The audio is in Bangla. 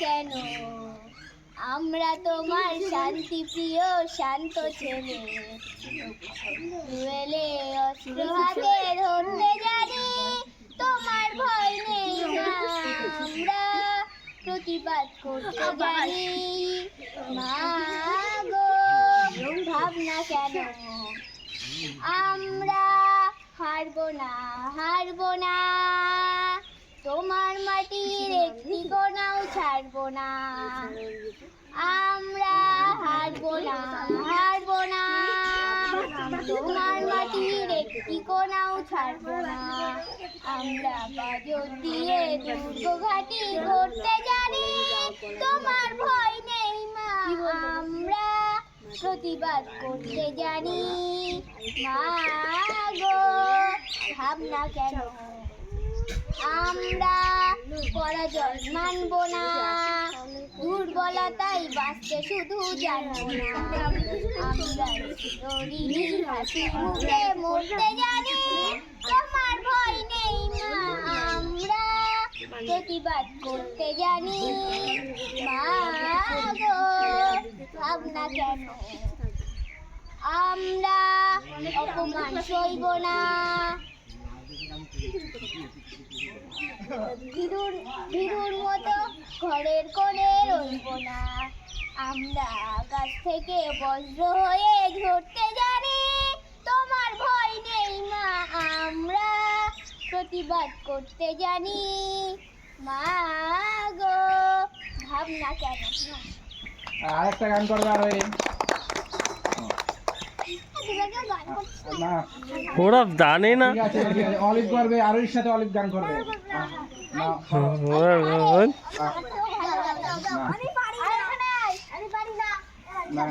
কেন? আমরা তোমার শান্তি প্রিয়, শান্ত ছেলে। দুয়েলে অস্ত্র হাতে ধরতে জানি, তোমার ভয় নেই আমরা প্রতিবাদ করতে জানি। মা গো, ভাবনা কেন? আমরা হারবো না হারবো না তোমার মাটির একটি ছাড়বো না। আমরা হারবো না হারবো না। তোমার মাটির একটি কোনাও ছাড়বো না। আমরা বাজর দিয়ে দুর্গ ঘাটি করতে জানি, তোমার ভয় নেই মা। আমরা প্রতিবাদ করতে জানি। মা গো, ভাবনা কেন? আমরা পরাজয় মানবো না। দুর্বলতাই বাঁচতে শুধু জানব না। আমরা চিরদিনই হাসি মুখে মরতে জানি, তোমার ভয় নেই মা আমরা প্রতিবাদ করতে জানি। ভাবনা কেন? আমরা অপমান সইব না। ভীরুর মতো ঘরের কোণে রইব না। আমরা আকাশ থেকে বজ্র হয়ে ঝরতে জানি, তোমার ভয় নেই মা, আমরা প্রতিবাদ করতে জানি। মা গো, ভাবনা কেন আরেকটা গান করবে আর ওরা জানে না অলিভ করবে আর ওর সাথে অলিভ গান করবে না